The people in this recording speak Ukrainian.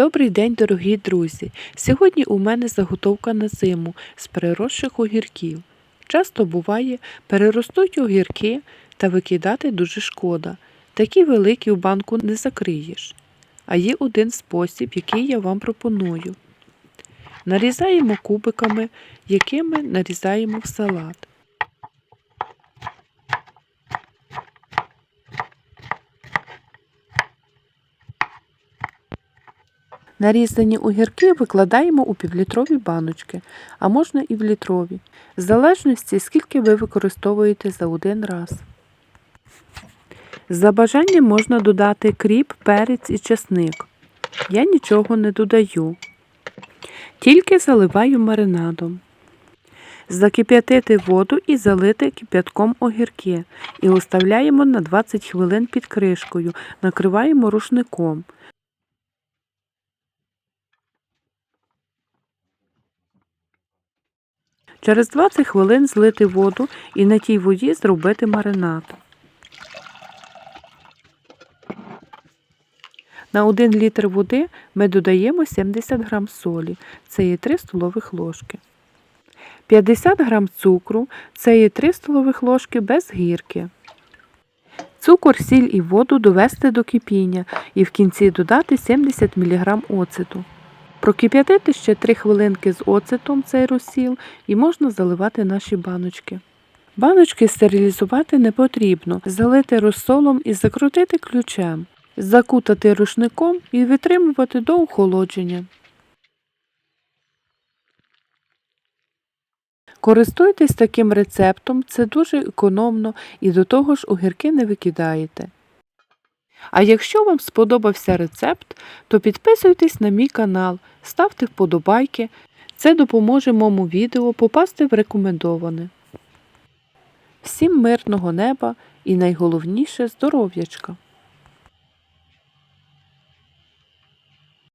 Добрий день, дорогі друзі! Сьогодні у мене заготовка на зиму з переросших огірків. Часто буває, переростуть огірки та викидати дуже шкода. Такі великі в банку не закриєш. А є один спосіб, який я вам пропоную. Нарізаємо кубиками, якими нарізаємо в салат. Нарізані огірки викладаємо у півлітрові баночки, а можна і в літрові, в залежності, скільки ви використовуєте за один раз. За бажанням можна додати кріп, перець і чесник. Я нічого не додаю, тільки заливаю маринадом. Закип'ятити воду і залити кип'ятком огірки і оставляємо на 20 хвилин під кришкою, накриваємо рушником. Через 20 хвилин злити воду і на тій воді зробити маринад. На 1 літр води ми додаємо 70 г солі, це є 3 столових ложки. 50 г цукру, це є 3 столових ложки без гірки. Цукор, сіль і воду довести до кипіння і в кінці додати 70 мг оцету. Прокип'ятити ще 3 хвилинки з оцетом цей розсіл і можна заливати наші баночки. Баночки стерилізувати не потрібно, залити розсолом і закрутити ключем, закутати рушником і витримувати до охолодження. Користуйтесь таким рецептом, це дуже економно і до того ж огірки не викидаєте. А якщо вам сподобався рецепт, то підписуйтесь на мій канал, ставте вподобайки. Це допоможе моєму відео попасти в рекомендоване. Всім мирного неба і найголовніше здоров'ячка!